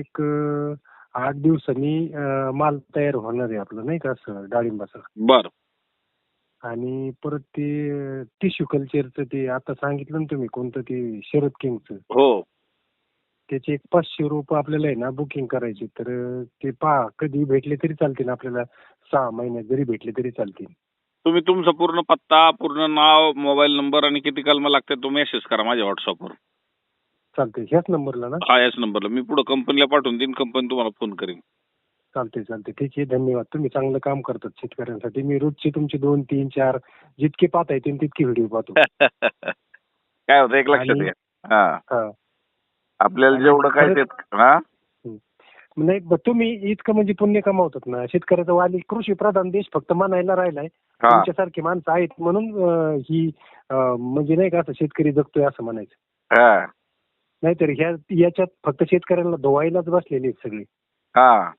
एक आठ दिवसांनी माल तयार होणार आहे आपलं नाही का असं डाळिंबाचा? बर. आणि परत ते टिश्यू कल्चरचं ते आता सांगितलं ना तुम्ही कोणतं ते शरद किंगचं? हो. त्याचे एक पाचशे रुपये आपल्याला आहे ना बुकिंग करायची तर ते पहा कधी भेटले तरी चालतील आपल्याला सहा महिन्यात जरी भेटले तरी चालतील. तुम्ही तुमचा पूर्ण पत्ता पूर्ण नाव मोबाईल नंबर आणि किती कलम लागते तो मेसेज करा माझ्या व्हॉट्सअपवर चालतंय. ह्याच नंबरला ना? हा याच नंबरला. मी पुढे कंपनीला पाठवून देईन कंपनी तुम्हाला फोन करेन. चालतंय चालतंय. ठीक आहे धन्यवाद. तुम्ही चांगलं काम करतात शेतकऱ्यांसाठी. मी रोजचे तुमचे दोन तीन चार जितके पाहता येतील तितके व्हिडिओ पाहतो. काय होतं एक लक्षात आणि- घ्या. हा. हा. आपल्याला जेवढं काय ते हा? नाही ब- तुम्ही इतकं म्हणजे पुण्य कमावतात ना. शेतकऱ्याचा वाली कृषी प्रधान देश फक्त म्हणायला राहिलाय. हा. तुमच्यासारखी माणसं आहेत म्हणून अं, ही अं, म्हणजे नाही का असं शेतकरी जगतोय असं म्हणायचं. हा. नाहीतर ह्या याच्यात फक्त शेतकऱ्यांना धुवायलाच बसलेली आहेत सगळी. हा.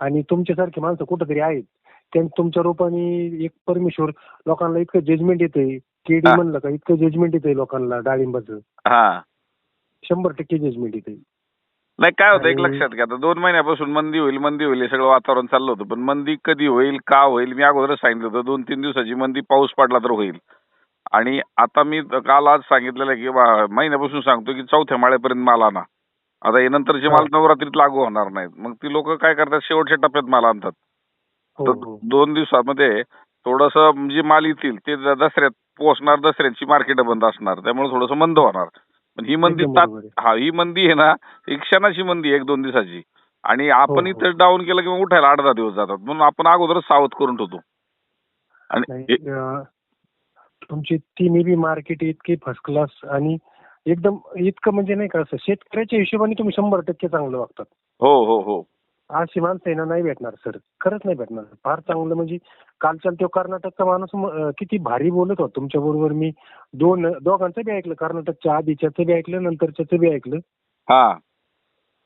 आणि तुमच्यासारखी माणसं कुठंतरी आहेत. त्यां तुमच्या रूपाने एक परमेश्वर लोकांना इतकं जजमेंट येतंय. केडी. म्हणलं का इतकं जजमेंट येतंय लोकांना डाळिंबाचं. हा. शंभर टक्के जजमेंट येतंय. नाही काय होतं एक लक्षात घ्या. आता दोन महिन्यापासून मंदी होईल मंदी होईल हे सगळं वातावरण चाललं होतं. पण मंदी कधी होईल का होईल मी अगोदरच सांगितलं होतं. दोन तीन दिवसाची मंदी पाऊस पडला तर होईल. आणि आता मी काल आज सांगितलेलं आहे की बा- महिन्यापासून सांगतो की चौथ्या माळ्यापर्यंत माल आणा. आता हे नंतरचे माल नवरात्रीत लागू होणार नाहीत. मग ती लोक काय करतात? शेवटच्या टप्प्यात माल आणतात. हो तर हो. दोन दिवसामध्ये थोडस जे माल येतील ते दसऱ्यात पोहोचणार दसऱ्याची मार्केट बंद असणार. त्यामुळे थोडस मंद होणार. पण ही मंदी एकदम तात- बरोबर आहे. हा ही मंदी आहे ना ही क्षणाची मंदी आहे एक दोन दिवसाची. आणि आपण हो. इथं डाऊन केलं की मग उठायला आठ दहा दिवस जातात. म्हणून आपण अगोदरच सावध करून ठेवतो. आणि नाही, हे- अं, तुमची तिन्ही बी मार्केट इतके फर्स्ट क्लास आणि एकदम इतकं म्हणजे नाही का असं शेतकऱ्याच्या हिशोबाने तुम्ही शंभर टक्के चांगलं वागतात. हो हो हो. अशी माणसं ना नाही भेटणार सर खरंच नाही भेटणार. फार चांगलं म्हणजे कालच्या तो कर्नाटकचा माणूस किती भारी बोलत होता. तुमच्या बरोबर मी दोन दोघांचं बी ऐकलं. कर्नाटकच्या आधीच्याचं बी ऐकलं नंतरच्याचं बी ऐकलं. हा.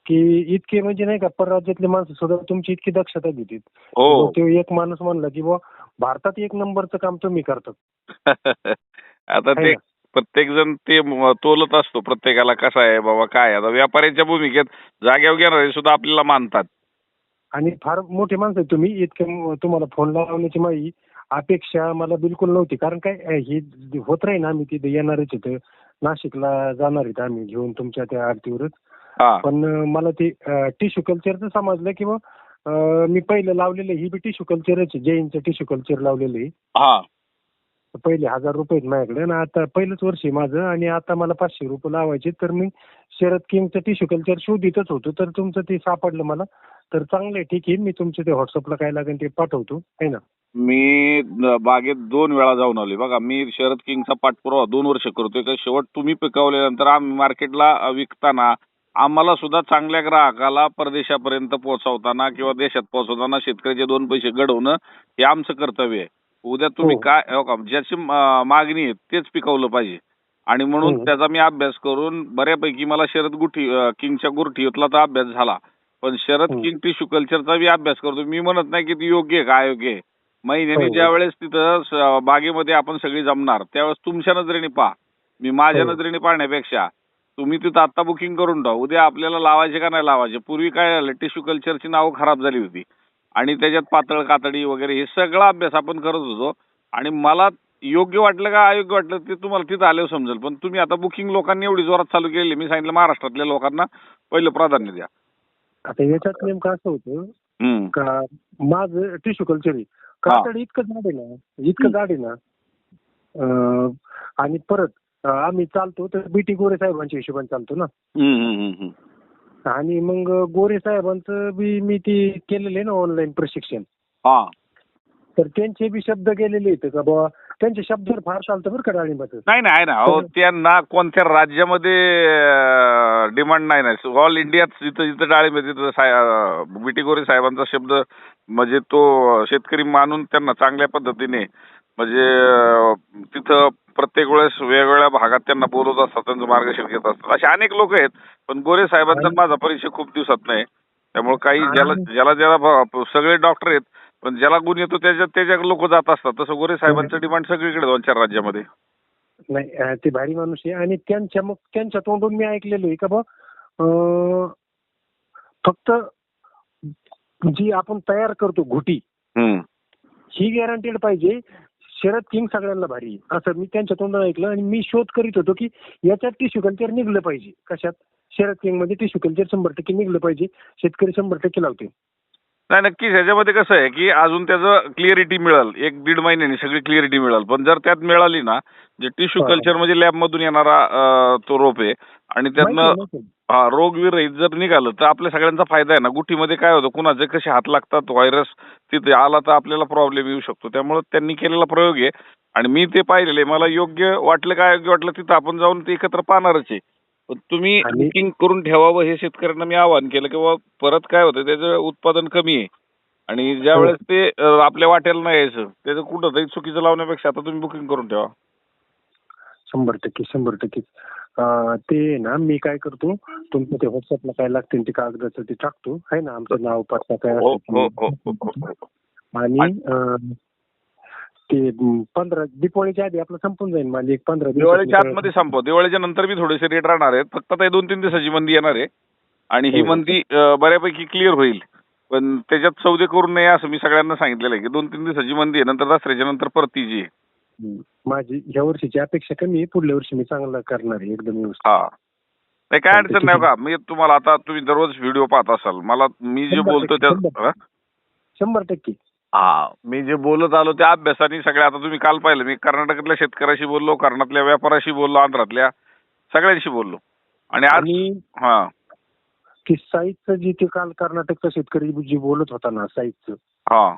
की इतके म्हणजे नाही का परराज्यातले माणसं सुद्धा तुमची इतकी दक्षता घेतात. हो. तो एक माणूस म्हणला की बुवा भारतात एक नंबरचं काम तुम्ही करतात. आता ते? प्रत्येक जण ते तोलत असतो प्रत्येकाला कसा आहे बाबा काय आता व्यापाऱ्याच्या भूमिकेत जाग्यावर घेणारे सुद्धा आपल्याला मानतात. आणि फार मोठे माणसं तुम्ही इतके तुम्हाला फोन लावण्याची माझी अपेक्षा मला बिलकुल नव्हती. कारण काय हे होत राहील आम्ही तिथे येणारच होतं नाशिकला जाणार आहेत आम्ही घेऊन तुमच्या त्या आरतीवरच. पण मला ते टिश्यू कल्चरचं समजलं की मी पहिलं लावलेलं ही बी टिश्यू कल्चरच जैनचं टिश्यू कल्चर लावलेलं आहे. हा. पहिले हजार रुपये माझ्याकडे आणि आता पहिलंच वर्ष आहे माझं आणि आता मला पाचशे रुपये लावायचे. तर मी शरद किंगचं टिश्यू कल्चर शोधितच होतो. तर तुमचं ते सापडलं मला. तर चांगलं आहे. ठीक आहे. मी तुमचं ते व्हॉट्सअपला काय लागेल ते पाठवतो. आहे ना? मी बागेत दोन वेळा जाऊन आलोय. बघा मी शरद किंगचा पाठपुरावा दोन वर्ष करतोय. शेवट तुम्ही पिकवल्यानंतर आम्ही मार्केटला विकताना आम्हाला सुद्धा चांगल्या ग्राहकाला परदेशापर्यंत पोहोचवताना किंवा देशात पोहोचवताना शेतकऱ्याचे दोन पैसे घडवणं हे आमचं कर्तव्य आहे उद्या तुम्ही हो. काय हो का, ज्याची म- मागणी आहे तेच पिकवलं पाहिजे आणि म्हणून हो. त्याचा मी अभ्यास करून बऱ्यापैकी मला शरद गुठी किंगच्या गुरठीतला तर अभ्यास झाला पण शरद हो. किंग टिश्यू कल्चरचा बी अभ्यास करतो मी म्हणत नाही की ती योग्य आहे का अयोग्य आहे महिन्याने. ज्या वेळेस तिथं बागेमध्ये आपण सगळी जमणार त्यावेळेस तुमच्या नजरेने पहा मी माझ्या. नजरेने पाहण्यापेक्षा तुम्ही तिथं आता बुकिंग करून ठेवा उद्या आपल्याला लावायचे का नाही लावायचे? पूर्वी काय झालं टिश्यू कल्चरची नावं खराब झाली होती. आणि त्याच्यात पातळ कातडी वगैरे हे सगळा अभ्यास आपण करत होतो. आणि मला योग्य वाटलं का अयोग्य वाटलं ते तुम्हाला तिथं आल्यावर समजेल. पण तुम्ही आता बुकिंग लोकांनी एवढी जोरात चालू केली मी सांगितलं महाराष्ट्रातल्या लोकांना पहिलं प्राधान्य द्या. आता याच्यात नेमकं असं होतं. का माझं टिश्यू कल्चर आहे. कातड इतकं जाड आहे ना इतकं जाड आहे ना आणि परत आम्ही चालतो तर बीटी गोरे साहेबांच्या हिशोबाने चालतो ना. आणि मग गोरे साहेबांचं बी मी ते केलेलं आहे ना ऑनलाईन प्रशिक्षण. हा. तर त्यांचे बी शब्द गेलेले आहेत का बाबा त्यांच्या शब्दावर फार चालतं बरं का डाळिंबाचं. नाही नाही ना. अहो त्यांना कोणत्या राज्यामध्ये डिमांड नाही ना ऑल इंडियात जिथं जिथं डाळिंब तिथं गोरे साहेबांचा शब्द म्हणजे तो शेतकरी मानून त्यांना चांगल्या पद्धतीने म्हणजे तिथं प्रत्येक वेळेस वेगवेगळ्या भागात त्यांना बोलवत असतात त्यांचं मार्गदर्शन घेत असतात. असे अनेक लोक आहेत पण गोरे साहेबांचा माझा परिचय खूप दिवसात नाही. त्यामुळे काही ज्याला ज्याला ज्याला सगळे डॉक्टर आहेत पण ज्याला गुण येतो त्याच्या त्याच्या लोक जात असतात. तसं गोरे साहेबांचं डिमांड सगळीकडे दोन चार राज्यामध्ये. नाही ते भारी माणूस आहे. आणि त्यांच्या मग त्यांच्या तोंडून मी ऐकलेलं आहे का बा फक्त जी आपण तयार करतो घुटी. ही गॅरंटेड पाहिजे. शरद किंग सगळ्यांना भारी असं मी त्यांच्या तोंडाने ऐकलं आणि मी शोध करीत होतो की याच्यात टिश्यू कल्चर निघलं पाहिजे. कशात? शरद किंगमध्ये टिश्यू कल्चर शंभर टक्के निघलं पाहिजे. शेतकरी शंभर टक्के लावते नाही नक्कीच. ह्याच्यामध्ये कसं आहे की अजून त्याचं क्लिअरिटी मिळेल. एक दीड महिन्यानी सगळी क्लिअरिटी मिळेल. पण जर त्यात मिळाली ना जे टिश्यू. कल्चर म्हणजे लॅब मधून येणारा तो रोप आहे आणि त्यातनं. हा रोग विरहित जर निघालं तर आपल्या सगळ्यांचा फायदा आहे ना. गुठीमध्ये काय होतं कुणाचे कसे हात लागतात व्हायरस तिथे आला तर आपल्याला प्रॉब्लेम येऊ शकतो. त्यामुळे त्यांनी केलेला प्रयोग आहे. आणि मी ते पाहिलेले मला योग्य वाटलं काय योग्य वाटलं तिथं आपण जाऊन ते एकत्र पाहणारच आहे. पण तुम्ही आणि- बुकिंग करून ठेवावं हे शेतकऱ्यांना मी आवाहन केलं किंवा परत काय होतं त्याचं उत्पादन कमी आहे आणि ज्या हो. वेळेस ते अं, आपल्या वाट्याला नाही यायचं त्याचं कुठं तरी चुकीचं लावण्यापेक्षा आता तुम्ही बुकिंग करून ठेवा शंभर टक्के शंभर टक्के अं, ते ना मी काय करतो तुमचं ते व्हॉट्सअपला काय लागतील ते कागदाचं ते टाकतो आहे ना आमचं नाव पत्ता काय हो हो. हो हो, हो हो. आणि अं, ते पंधरा दिवाळीच्या आधी आपलं संपून जाईल माल एक पंधरा दिवाळीच्या आतमध्ये संपव. दिवाळीच्या नंतर बी थोडेसे रेट राहणार आहेत. फक्त आता दोन तीन दिवसाची मंदी येणार आहे. आणि ही हो. मंदी बऱ्यापैकी क्लिअर होईल. पण त्याच्यात सौदे करू नये असं मी सगळ्यांना सांगितलेलं आहे की दोन तीन दिवसाची मंदी आहे. नंतर दसऱ्याच्या नंतर परती जी आहे. हं. माझी ह्या वर्षीची अपेक्षा कमी आहे. पुढल्या वर्षी मी चांगला करणार आहे. एकदम व्यवस्थित. हा. नाही काय अडचण नाही का मी तुम्हाला आता तुम्ही दररोज व्हिडिओ पाहत असाल. मला मी जे बोलतो त्या? शंभर टक्के. हा मी जे बोलत आलो त्या अभ्यासाने सगळे आता तुम्ही काल पाहिलं मी कर्नाटकातल्या शेतकऱ्याशी बोललो कर्नाटकल्या व्यापाऱ्याशी बोललो आंध्रातल्या सगळ्यांशी बोललो. आणि आज आणि हा. की साईजचं जे ते काल कर्नाटकचा शेतकरी जे बोलत होता ना साईजचं हा.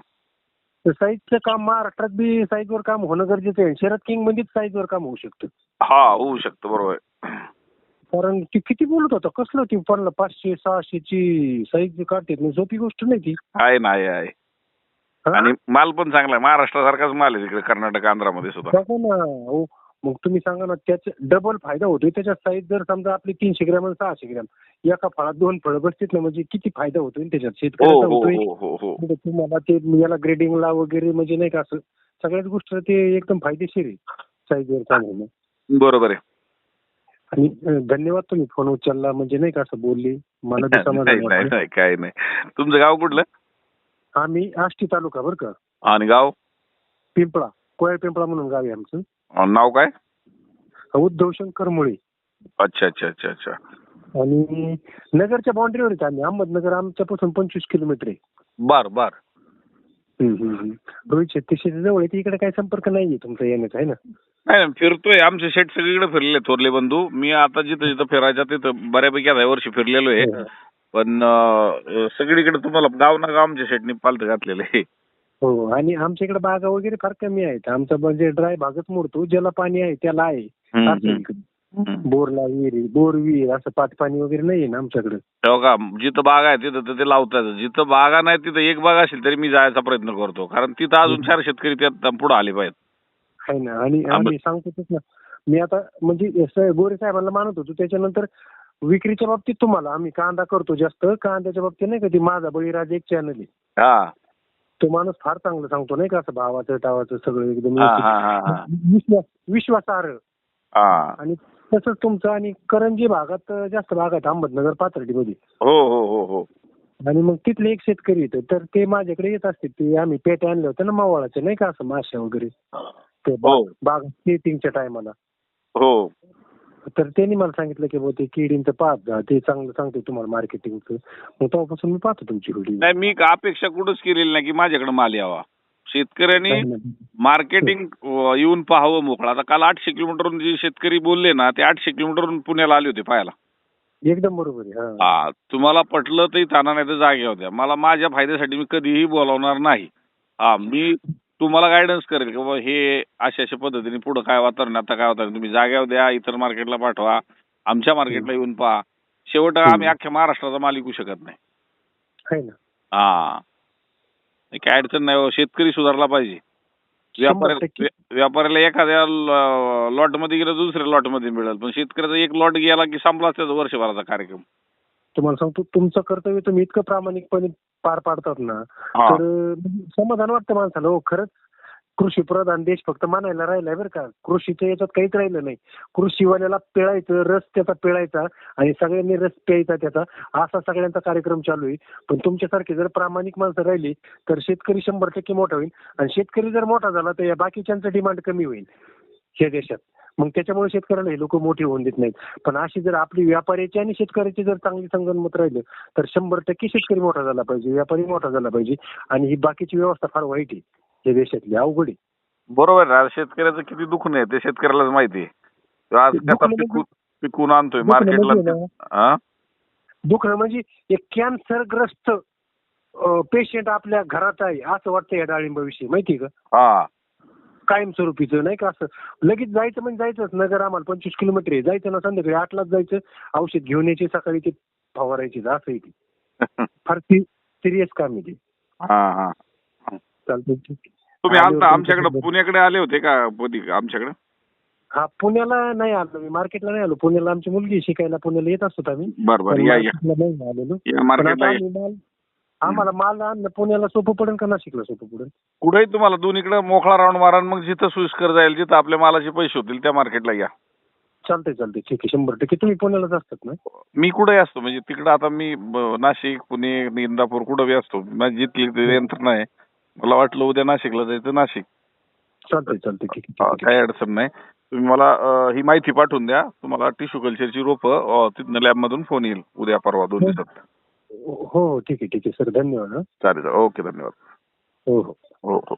तर साईजचं काम महाराष्ट्रात बी साईजवर काम होणं गरजेचं आहे शरद किंग मध्येच साईजवर काम होऊ शकतं. हा होऊ शकतं बरोबर आहे. कारण ती किती बोलत होता कसलं ती पडलं पाचशे सहाशेची साईज काढते सोपी गोष्ट नाही ती. आहे ना आहे आहे? आणि माल पण चांगला आहे. महाराष्ट्रासारखाच माल आहे तिकडे कर्नाटक आंध्रामध्ये सुद्धा. बघा ना मग तुम्ही सांगा ना त्याचा डबल फायदा होतोय. त्याच्या साईज जर समजा आपली तीनशे ग्रॅम आणि सहाशे ग्रॅम एका फळात दोन फळं बसतील ना म्हणजे किती फायदा होतोय ना त्याच्यात हो शेतकऱ्याचा हो होतोय? हो हो हो. म्हणजे तुम्हाला ते याला ग्रेडिंगला वगैरे म्हणजे नाही का असं सगळ्याच गोष्ट ते एकदम फायदेशीर आहे साईजवर काम होणं बरोबर आहे. आणि अं, धन्यवाद तुम्ही फोन उचलला म्हणजे नाही का असं बोलले. मला बी समाधान नाही नाही वाटलं. नाही काय नाही. तुमचं गाव कुठलं? आम्ही आष्टी तालुका बरं का. आणि गाव? पिंपळा. कोया पिंपळा म्हणून गाव आहे आमचं. अं, नाव काय? उद्धव शंकर मुळे. अच्छा अच्छा अच्छा अच्छा. आणि नगरच्या बाउंड्रीवर आहे आम्ही. अहमदनगर आमच्यापासून पंचवीस किलोमीटर आहे. बर बर. हम्म, हम्म, हम्म. रोहित शेट्टी जवळ आहे. इकडे काही संपर्क नाहीये तुमचा येण्याचा आहे ना? नाही नाही, फिरतोय. आमचे शेट सगळीकडे फिरले थोरले बंधू. मी आता जिथं जिथं फिरायचं तिथं बऱ्यापैकी आता वर्षी फिरलेलो आहे. पण अं, सगळीकडे तुम्हाला गाव ना गाव आमच्या शेटनी पालत घातलेलं. आहे हो आणि आमच्या इकडे बागा वगैरे फार कमी आहेत. आमचा म्हणजे ड्राय भागच मोडतो ज्याला पाणी आहे त्याला आहे. हम्म, असं आहे हम्म, इकडे. हम्म. बोरला विहीर बोर विहीर असं पाट पाणी वगैरे नाहीये ना आमच्याकडे. हो का? जिथं बाग आहे तिथं तर ते लावतात. जिथं बागा नाही तिथं एक बाग असेल तरी मी जायचा प्रयत्न करतो. कारण तिथं अजून चार शेतकरी त्यात पुढे आले पाहिजेत. आहे ना. आणि आम्ही सांगतोच ना मी आता म्हणजे स- गोरे साहेबांना मानत होतो. त्याच्यानंतर विक्रीच्या बाबतीत तुम्हाला आम्ही कांदा करतो जास्त. कांद्याच्या बाबतीत नाही का ती माझा बळीराज एक चॅनल आहे. हा. तो माणूस फार चांगलं सांगतो नाही का असं भावाचं टावाचं सगळं एकदम हा. हा हा हा. विश्वास विश्वासार्ह. हा. आणि तसंच तुमचं आणि करंजी भागात जास्त भागात अहमदनगर पाथर्डीमध्ये. हो हो हो हो. आणि मग तिथले एक शेतकरी येतं. तर ते माझ्याकडे येत असते. ते आम्ही पेट्या आणल्या होत्या ना मावळाचे नाही का असं माश्या वगैरे. ते हो. बाग सेटिंगच्या टायमाला. हो. तर त्यांनी मला सांगितलं की ते किडींचं पाहत जा ते चांगलं सांगते तुम्हाला मार्केटिंगचं मग तेव्हापासून मी पाहतो तुमची व्हिडिओ नाही मी अपेक्षा कुठंच केलेली नाही की माझ्याकडे माल यावा. शेतकऱ्यांनी मार्केटिंग येऊन पाहावं मोकळं. आता काल आठशे किलोमीटरहून जे शेतकरी बोलले ना ते आठशे किलोमीटरहून पुण्याला आले होते पाहायला. एकदम बरोबर आहे हा. हा तुम्हाला पटलं तरी ताना नाही तर जागे होत्या. मला माझ्या फायद्यासाठी मी कधीही बोलावणार नाही. हा मी तुम्हाला गायडन्स करेल की बाबा हे अशा अशा पद्धतीने पुढं काय वातावरण आता काय वातावरण तुम्ही जाग्यावर द्या इतर मार्केटला पाठवा आमच्या मार्केटला येऊन पहा. शेवट आम्ही अख्ख्या महाराष्ट्राचा माल विकू शकत नाही. हा. काय अडचण नाही हो. शेतकरी सुधारला पाहिजे. व्यापाऱ्याला व्यापाऱ्याला एखाद्या लॉटमध्ये गेलं दुसऱ्या लॉटमध्ये मिळेल. पण शेतकऱ्याचा एक लॉट गेला की संपलाच त्याचा वर्षभराचा कार्यक्रम. तुम्हाला सांगतो तुमचं कर्तव्य तुम्ही इतकं प्रामाणिकपणे पार पाडतात ना. तर समाधान वाटतं माणसाला. हो खरंच. कृषी प्रधान देश फक्त म्हणायला राहिलाय बरं का. कृषीच्या याच्यात काहीच राहिलं नाही. कृषीवाल्याला पिळायचं रस त्याचा पिळायचा आणि सगळ्यांनी रस प्यायचा त्याचा. असा सगळ्यांचा कार्यक्रम चालू आहे. पण तुमच्यासारखी जर प्रामाणिक माणसं राहिली तर शेतकरी शंभर टक्के मोठा होईल. आणि शेतकरी जर मोठा झाला तर या बाकीच्यांचं डिमांड कमी होईल. या देशात. मग त्याच्यामुळे शेतकऱ्याला हे लोक मोठी होऊन देत नाहीत. पण अशी जर आपली व्यापाऱ्याची आणि शेतकऱ्याची जर चांगली संगनमत राहिलं तर शंभर टक्के शेतकरी मोठा झाला पाहिजे व्यापारी मोठा झाला पाहिजे आणि ही बाकीची व्यवस्था फार वाईट आहे. या देशातली अवघड आहे. बरोबर आहे. शेतकऱ्याचं किती दुखणं आहे ते शेतकऱ्यालाच माहिती आहे. आज कसा म्हणजे- पिकून पिकून आणतोय मार्केटला म्हणजे ना? दुखणं म्हणजे एक कॅन्सरग्रस्त पेशंट आपल्या घरात आहे असं वाटतं या डाळिंबाविषयी माहिती का? कायमस्वरूपीचं नाही का? असं लगेच जायचं म्हणजे जायचंच. नगर आम्हाला पंचवीस किलोमीटर आहे. जायचं ना संध्याकाळी आठलाच जायचं. औषध घेऊन यायचे सकाळी ते फवारायचे. असं आहे ते. फार सिरियस काम आहे ते. हा हा. चालतं. तुम्ही आलता आमच्याकडे. पुण्याकडे आले होते का आमच्याकडे? हा पुण्याला नाही आलो मी. मार्केटला नाही आलो. पुण्याला आमची मुलगी शिकायला पुण्याला येत असतो आम्ही. बर बर. पण या या. मार्केटला नाही आलेलो. आम्हाला माल आणणं पुण्याला सोपं पडेल का नाशिकला सोपं पडेल? कुठेही तुम्हाला दोन्हीकडे मोकळा राऊंड मारा आणि मग जिथं सोयीस्कर जाईल जिथं आपल्या मालाचे पैसे होतील त्या मार्केटला या. चालतंय चालतंय. ठीक आहे शंभर टक्के. तुम्ही पुण्यालाच असतात ना? मी कुठे असतो म्हणजे तिकडं आता मी ब- नाशिक पुणे इंदापूर कुठं बी असतो माझी जिथली ते यंत्रणा आहे. मला वाटलं उद्या नाशिकला जायचं नाशिक. चालतंय चालतंय. ठीक आहे, हा, ठीक काही अडचण नाही. तुम्ही मला अं, ही माहिती पाठवून द्या. तुम्हाला टिश्यू कल्चरची रोपं तिथनं लॅबमधून फोन येईल. उद्या परवा दोन हो. दिवसात. हो हो ठीक आहे ठीक आहे सर धन्यवाद हा. चालेल ओके धन्यवाद. हो हो. हो हो.